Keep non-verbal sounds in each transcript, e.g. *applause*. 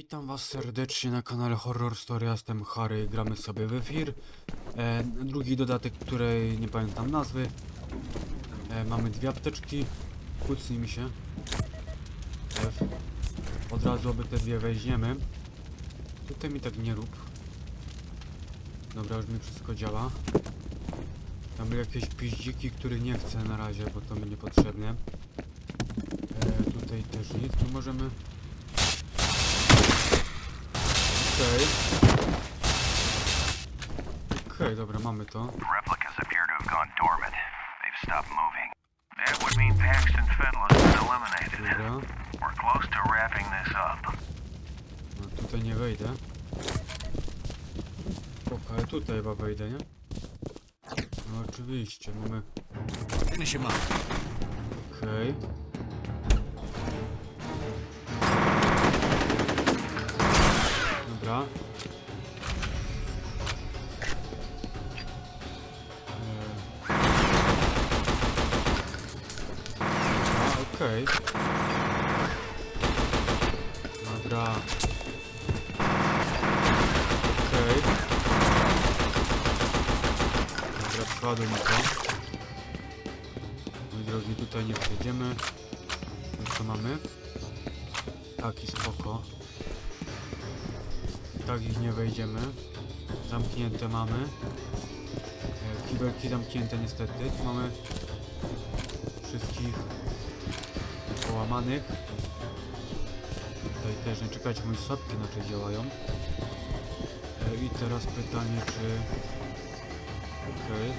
Witam was serdecznie na kanale Horror Story, ja jestem Harry, gramy sobie w Efir. E, drugi dodatek, której nie pamiętam nazwy. E, mamy dwie apteczki, kucnij mi się. F. Od razu oby te dwie weźmiemy. Tutaj mi tak nie rób. Dobra, już mi wszystko działa. Tam były jakieś piździki, których nie chcę na razie, bo to mi niepotrzebne. E, tutaj też nic, tu możemy... Okej. Okej, dobra, mamy to. Replicas appear to have gone dormant. They've stopped moving. That would mean Paxton Fenn has been eliminated. Dobra. We're close to wrapping this up. No tutaj nie wejdę. Spoko, ale tutaj chyba wejdę, nie? No oczywiście, mamy... Finish him up. Okej. Dobra. Eee. A, okej. Dobra. Okej. Dobra, przodu mi to. Moi drogi, tutaj nie przejdziemy. Co mamy? Taki spoko. Wejdziemy. Zamknięte mamy. E, Kibelki zamknięte niestety. Tu mamy wszystkich połamanych. Tutaj też nie czekać, moje słabki inaczej działają. E, I teraz pytanie, czy... Okej.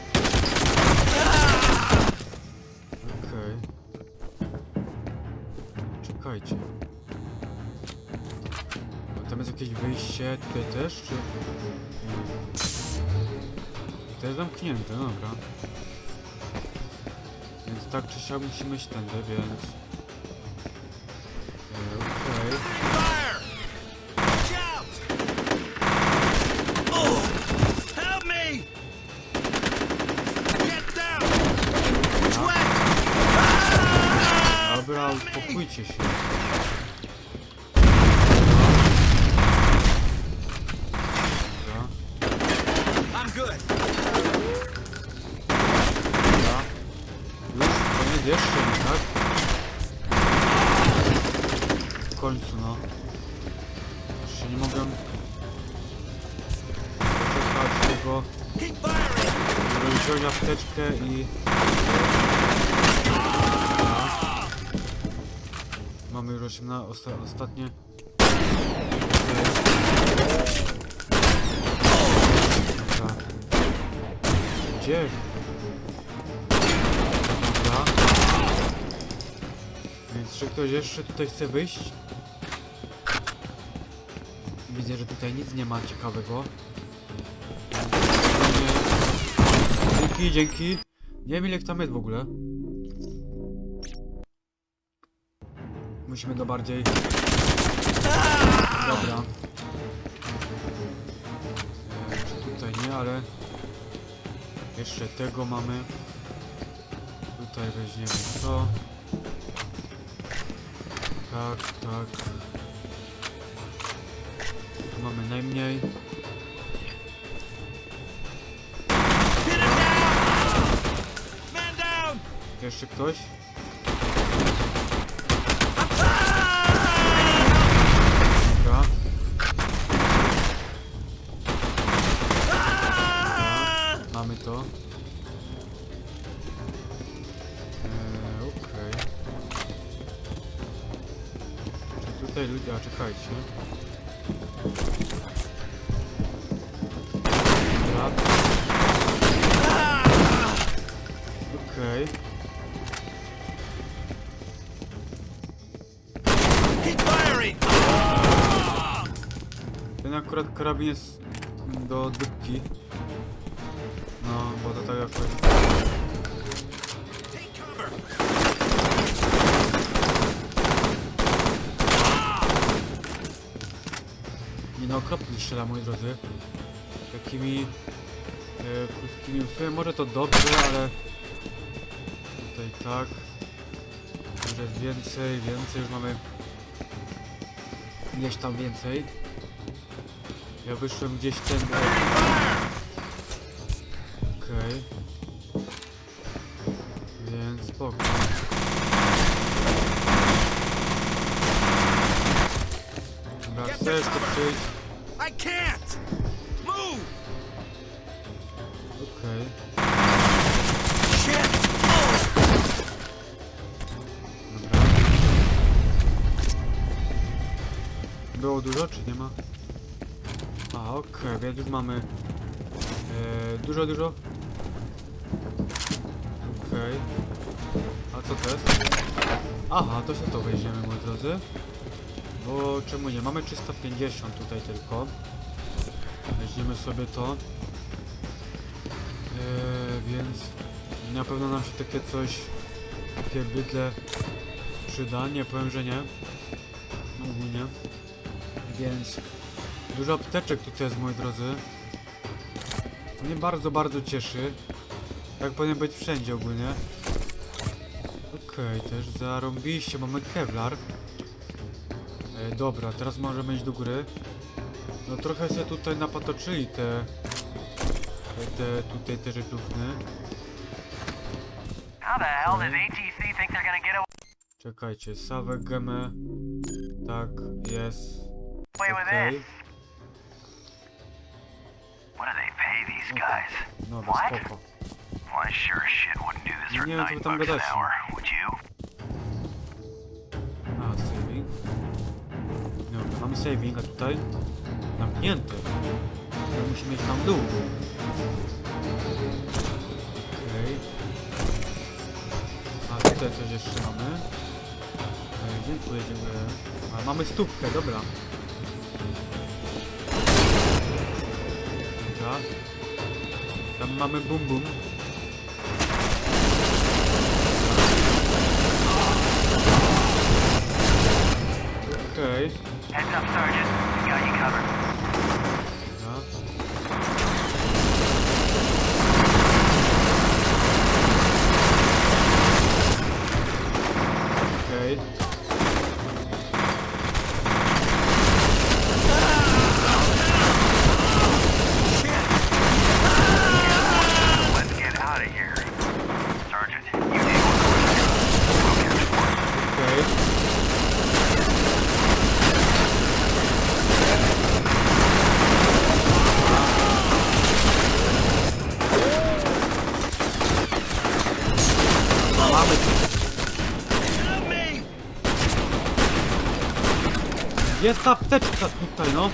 Okej. Czekajcie. Jakieś wyjście, tutaj też, czy... To jest zamknięte, no dobra. Więc tak czy siak musimy iść tędy, więc... jeszcze, nie tak? W końcu, no. Jeszcze nie mogę... Poczekać tego... Wziąć apteczkę i... Mamy już 18, osta ostatnie. Gdzie? Ktoś jeszcze tutaj chce wyjść? Widzę, że tutaj nic nie ma ciekawego. Dzięki, dzięki. Nie wiem ile tam jest w ogóle. Musimy to bardziej... Dobra. Tutaj nie, ale... Jeszcze tego mamy. Tutaj weźmiemy to. Tak, tak. Tu mamy najmniej. Jeszcze ktoś? Tutaj ludzie... Czekajcie. Dobra. Okej. Firing! Ten akurat karabin jest do dupki. No, bo to tak jakoś... Take cover! Nie no, okropnie strzela, moi drodzy. Takimi... E, krótkimi... Sumie może to dobrze, ale... Tutaj tak... Może więcej, więcej już mamy... Gdzieś tam więcej. Ja wyszłem gdzieś ten... Okej. Więc spoko. Dobra, chcesz tu przyjść? I can't! Move! Okej. Shit! Dobra. Było dużo, czy nie ma? A, okej, więc już mamy e, dużo, dużo. Okej. A co to jest? Aha, to się to weźmiemy, moi drodzy. Bo czemu nie? Mamy 350 tutaj tylko. Weźmiemy sobie to. E, więc na pewno nam się takie coś takie bydle przyda, nie powiem, że nie. Ogólnie. Więc dużo apteczek tutaj jest, moi drodzy. To mnie bardzo, bardzo cieszy. Tak powinien być wszędzie ogólnie. Okej, też zarąbiście, mamy Kevlar. E, dobra, teraz możemy iść do góry. No trochę się tutaj napatoczyli te... Te, tutaj te rzeczówny. How the hell does ATC think they're gonna get Czekajcie, Sawę, Gemę. Tak, mamy saving, a tutaj zamknięty. To musimy iść tam dół. Okej. A, tutaj coś jeszcze mamy. E, Dziękuję, dziękuję. A, mamy stópkę, dobra. Dobra. Tam mamy bum bum. Okej. Heads up, Sergeant. We got you covered. Jest apteczka tutaj, no.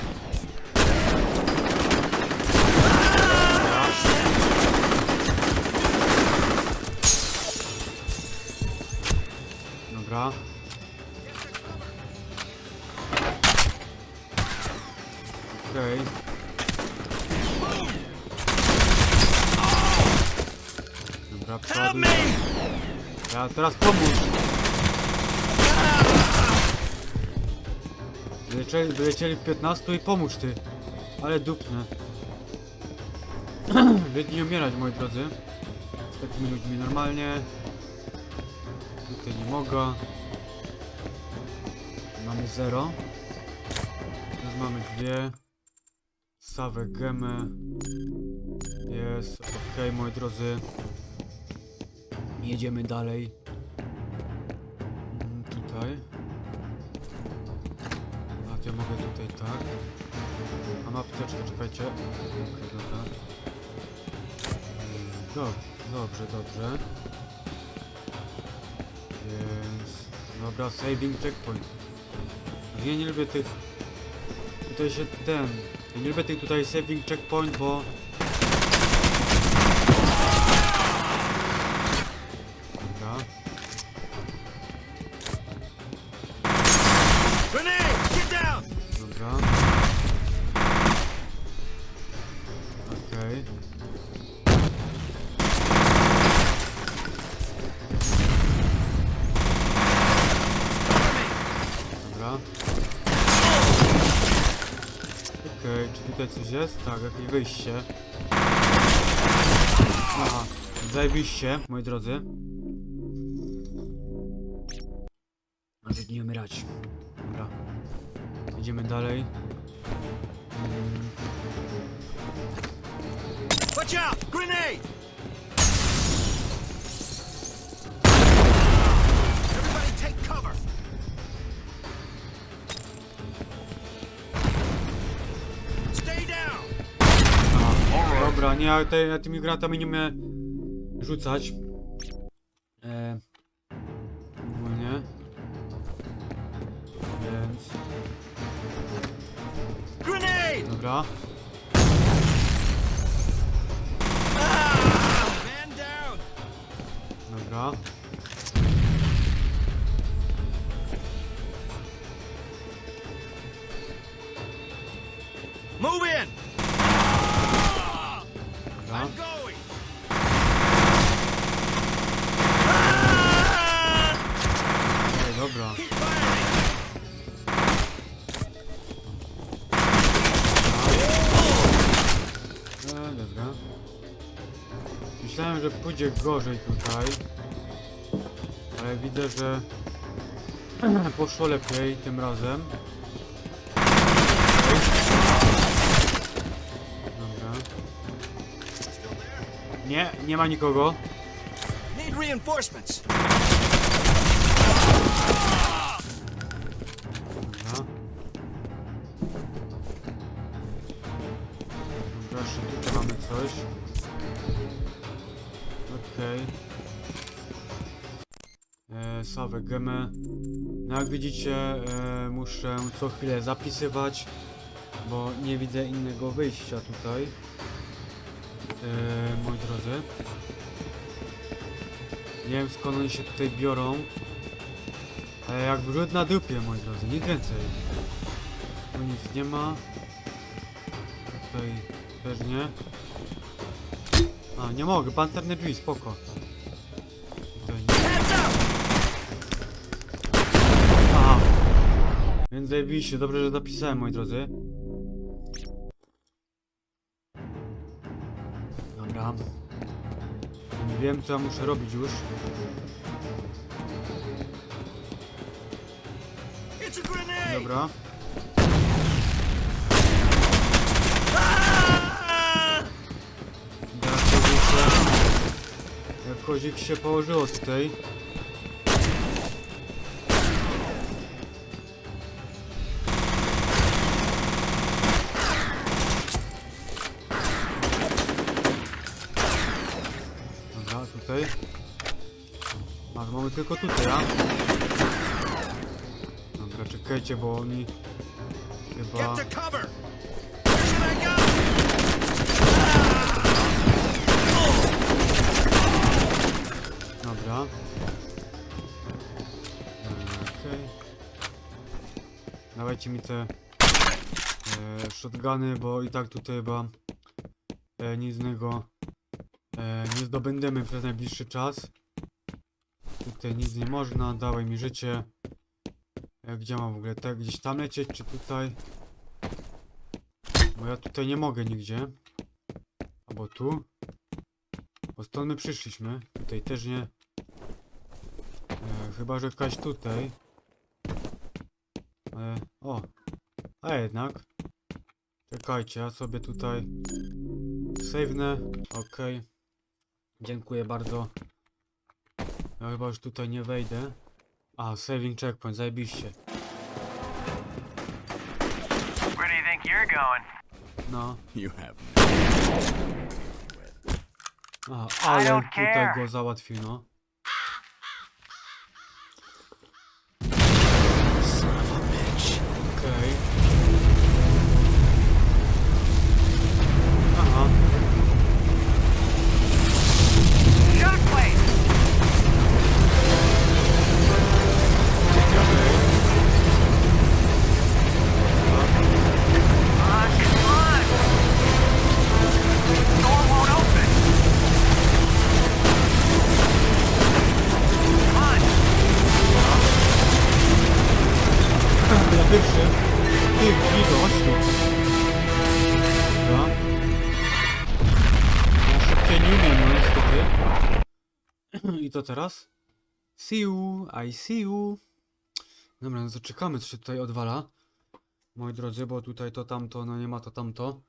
Dobra. Okej. Dobra, Help przodu. Ja teraz pomóż. Wylecieli, wylecieli w 15 i pomóż ty. Ale dupne. *clears throat* Wiedz nie umierać moi drodzy. Z takimi ludźmi normalnie. Tutaj nie mogę. Mamy 0. Już mamy dwie. Sawę gemę. Jest. Ok moi drodzy. Jedziemy dalej. Tak. Mam apteczkę, czekajcie. Dobra. Dobrze, dobrze, dobrze. Więc... Dobra, saving checkpoint. Ja nie lubię tych... Tutaj się ten... Ja nie lubię tych tutaj saving checkpoint, bo... jest? Tak, jakieś wyjście. Aha, zajebiście, moi drodzy. Nie, te, ja tymi granatami nie umiem rzucać. E, ogólnie. Więc, dobra. Myślałem, że pójdzie gorzej tutaj. Ale widzę, że *clears throat* poszło lepiej tym razem. Dobra. Nie, nie ma nikogo. Need reinforcements! E, Sawę gemę. No jak widzicie, e, muszę co chwilę zapisywać, bo nie widzę innego wyjścia tutaj. E, moi drodzy. Nie wiem skąd oni się tutaj biorą. Ale jak brud na dupie, moi drodzy, nic więcej. Tu nic nie ma. Tutaj też nie. A, nie mogę, pancerne drzwi, spoko. Zajebiście, dobrze, że zapisałem, moi drodzy. Dobra. Nie wiem, co ja muszę robić już. Dobra. Jak kozik się położyło tutaj. Tylko tutaj, a? Dobra, czekajcie, bo oni... Chyba... Dobra. Okej. Dawajcie mi te e, shotguny, bo i tak tutaj chyba e, nic innego e, nie zdobędziemy przez najbliższy czas. Tutaj nic nie można, dawaj mi życie. E, gdzie mam w ogóle? Tak, gdzieś tam lecieć, czy tutaj? Bo ja tutaj nie mogę nigdzie. Albo tu. Bo stąd my przyszliśmy. Tutaj też nie. E, chyba, że jakaś tutaj. E, o. A jednak. Czekajcie, ja sobie tutaj save'nę. Ok. Dziękuję bardzo. Ja chyba już tutaj nie wejdę. A, saving checkpoint, zajebiście. Where do you think you're going? No. You have A, ale don't tutaj go załatwił, teraz? See you, I see you. Dobra, no czekamy, co się tutaj odwala. moi drodzy, bo tutaj to tamto, no nie ma to tamto.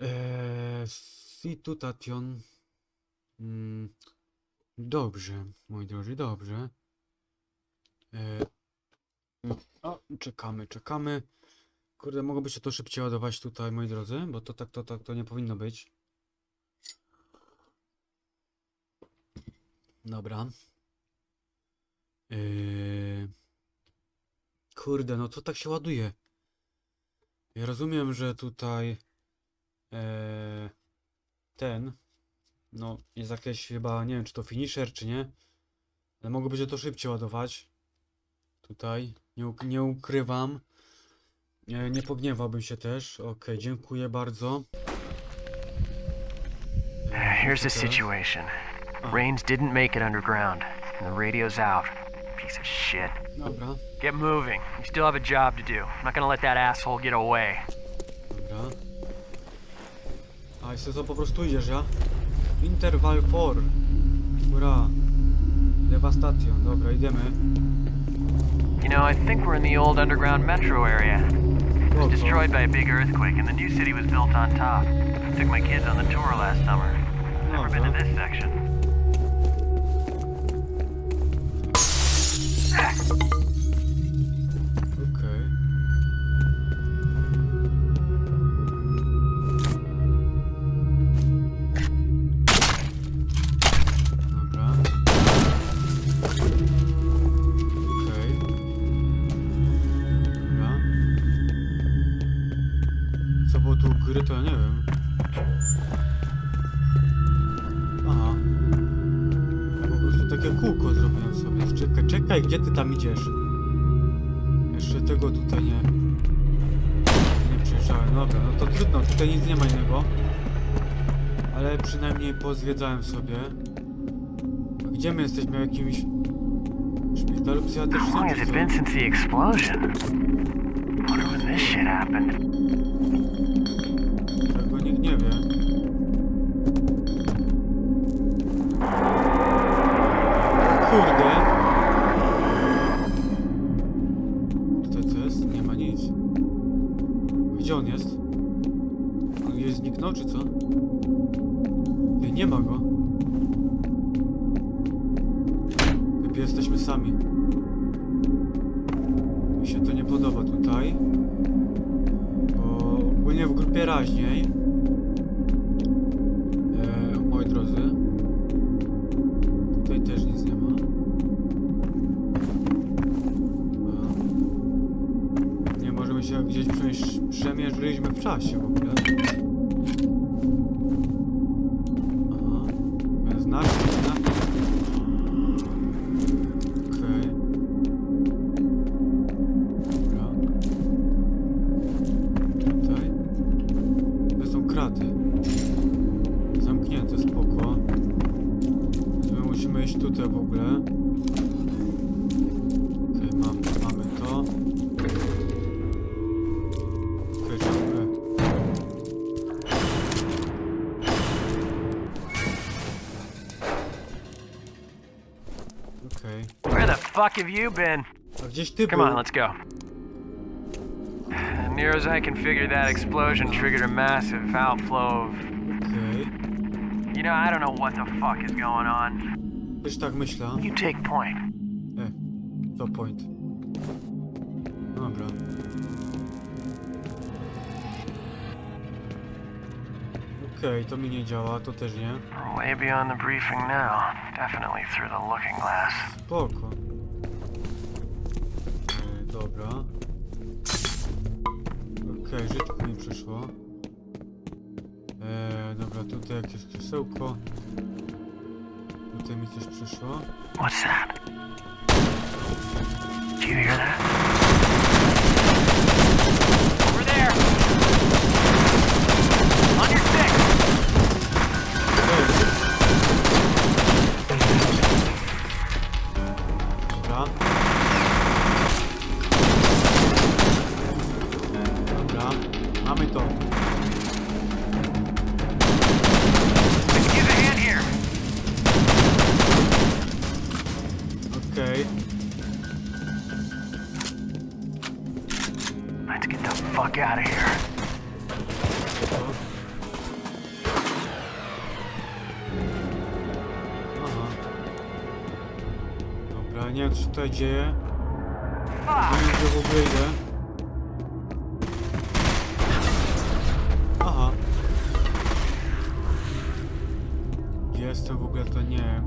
Eee, Situtation. Mm, dobrze, moi drodzy, dobrze. Eee, o, czekamy, czekamy. Kurde, mogłoby się to szybciej ładować tutaj, moi drodzy, bo to tak, to tak, to nie powinno być. Dobra. Eee, kurde, no to tak się ładuje. Ja rozumiem, że tutaj eee, ten, no jest jakieś chyba, nie wiem czy to finisher czy nie, ale mogłoby się to szybciej ładować. Tutaj, nie, uk- nie ukrywam. Nie, nie pogniewałbym się też. Okej, dziękuję bardzo. Here's the co situation. A, Rains didn't make it underground, and the radio's out. Piece of shit. Dobra, Get moving. You still have a job to do. I'm not gonna let that asshole get away. dobra. A, i co po prostu idziesz, ja? Interval 4. Hurra. Devastation. Dobra, idziemy. You know, I think we're in the old underground metro area. It was destroyed by a big earthquake, and the new city was built on top. Took my kids on the tour last summer. Never been to this section. Jeszcze tego tutaj nie... Nie przyjrzałem. Dobra, no to trudno, tutaj nic nie ma innego. Ale przynajmniej pozwiedzałem sobie. A gdzie my jesteśmy? W jakimś... szpitalu How long psychiatrycznym has it been since the explosion? Wonder when this shit happened. Tego nikt nie wie. Grupie raźniej. E, moi drodzy. Tutaj też nic nie ma. A. Nie, możemy się gdzieś przemierzyliśmy w czasie w ogóle. Okej. Where the fuck have you been? A gdzieś ty Come on, był? let's go. *sighs* Near as I can figure, that explosion triggered a massive outflow of. Okej. You know, I don't know what the fuck is going on. Też tak myślę. You take point. Eh, e, to point. Dobra. Okej, to mi nie działa, to też nie. Way beyond the briefing now. Definitely through the looking glass. Spoko. E, dobra. Okej, żytko mi przyszło. E, dobra, tutaj jakieś krzesełko. Tutaj mi coś przyszło. What's that? Do you hear that? Tutaj dzieje. Nie wiem gdzie w ogóle idę. Aha. Jestem w ogóle to nie wiem.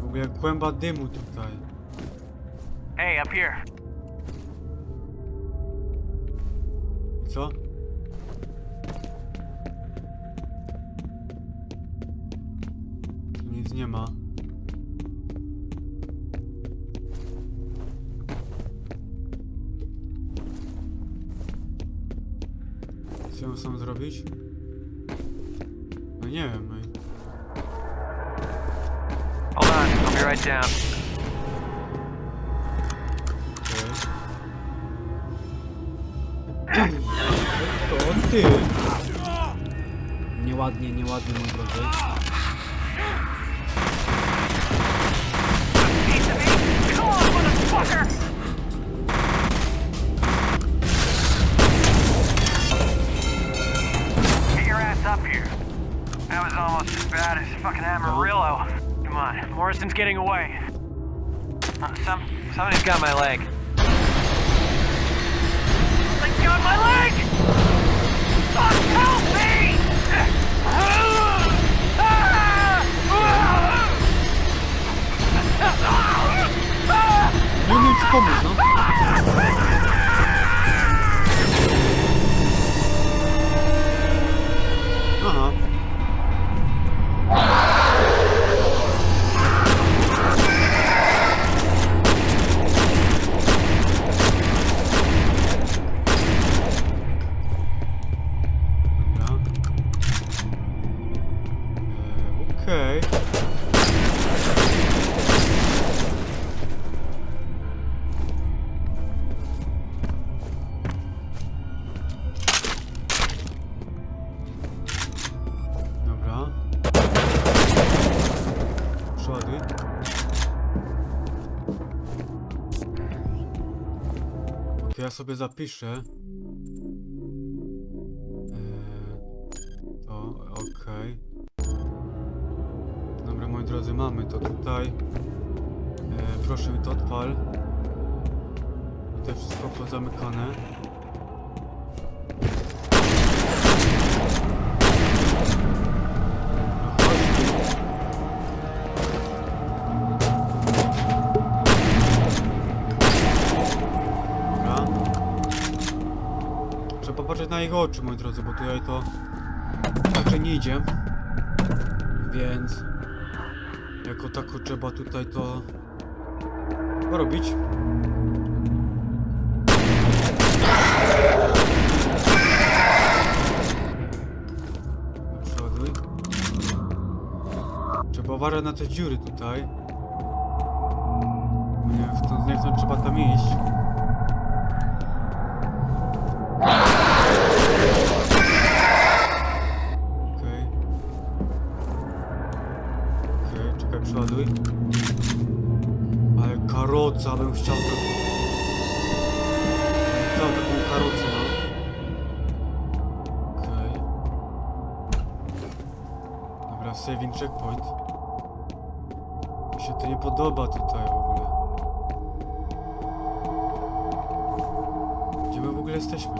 W ogóle kłęba dymu tutaj. Hey, up here. I co? Tu nic nie ma. Zrobić? No nie wiem, i... Hold on, I'll be right down. okej. To ty! Nieładnie, nieładnie, mój drodzy. On, Morrison's getting away. Uh, some somebody's got my leg. Something's got my leg! Fuck, help me! Okej. Dobra. Przody. Ok, ja sobie zapiszę. Jego oczy, moi drodzy, bo tutaj to raczej nie idzie. Więc jako tako trzeba tutaj to przodu. Trzeba uważać na te dziury tutaj. Nie wiem, stąd nie chcą, trzeba tam iść. Saving checkpoint. Mi się to nie podoba tutaj w ogóle. Gdzie my w ogóle jesteśmy?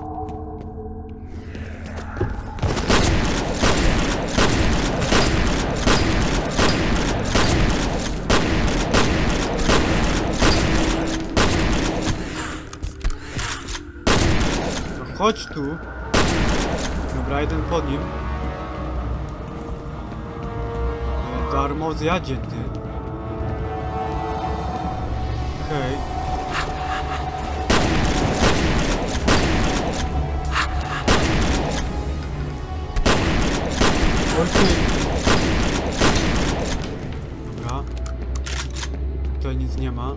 No chodź tu. Dobra, jeden pod nim. Darmo zjadzie ty. Okej. Oj ty. Dobra. Tutaj nic nie ma. Okej.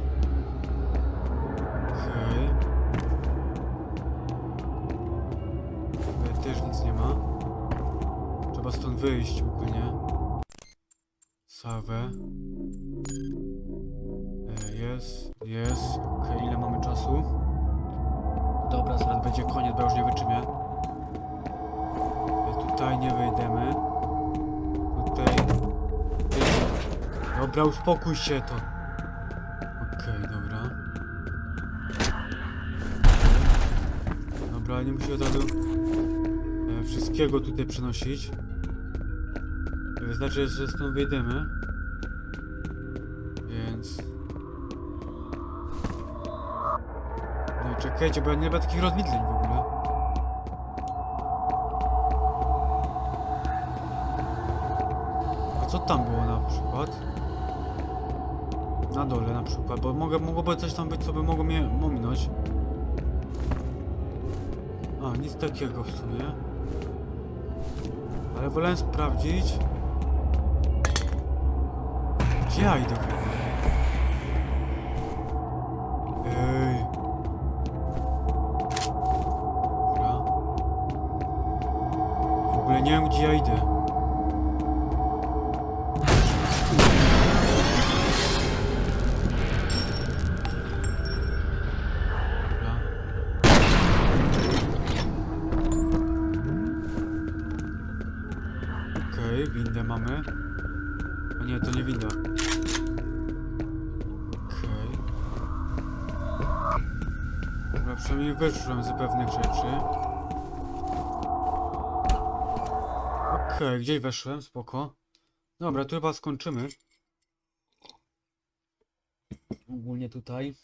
Tutaj też nic nie ma. Trzeba stąd wyjść ogólnie. E, Jest, jest. Okej, ile mamy czasu? Dobra, zaraz będzie koniec, bo już nie wytrzymię. E, Tutaj nie wyjdziemy. Tutaj... Dobra, uspokój się to. Okej, dobra. Dobra, nie musi od razu e, wszystkiego tutaj przenosić. Wystarczy, że stąd wyjdziemy. Więc... No czekajcie, bo ja nie ma takich rozwidleń w ogóle. A co tam było na przykład? Na dole na przykład, bo mogę, mogłoby coś tam być, co by mogło mnie ominąć. A, nic takiego w sumie. Ale wolałem sprawdzić. Gdzie ja idę? Ej. Dobra. W ogóle nie wiem gdzie ja idę. Dobra. Okej, windę mamy. Nie, to nie winda. Okej. Dobra, przynajmniej wyszłem z pewnych rzeczy. Okej, gdzieś weszłem, spoko. Dobra, tu chyba skończymy. Ogólnie tutaj.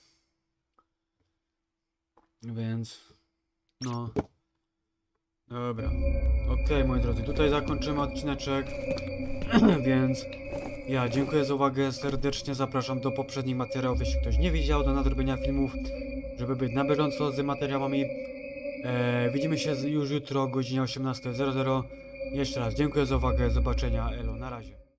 Więc... No... Dobra. Okej, moi drodzy, tutaj zakończymy odcineczek. *clears throat* Więc ja dziękuję za uwagę, serdecznie zapraszam do poprzednich materiałów, jeśli ktoś nie widział, do nadrobienia filmów, żeby być na bieżąco z materiałami. E, widzimy się już jutro o godzinie 18.00. Jeszcze raz dziękuję za uwagę, zobaczenia, elo, na razie.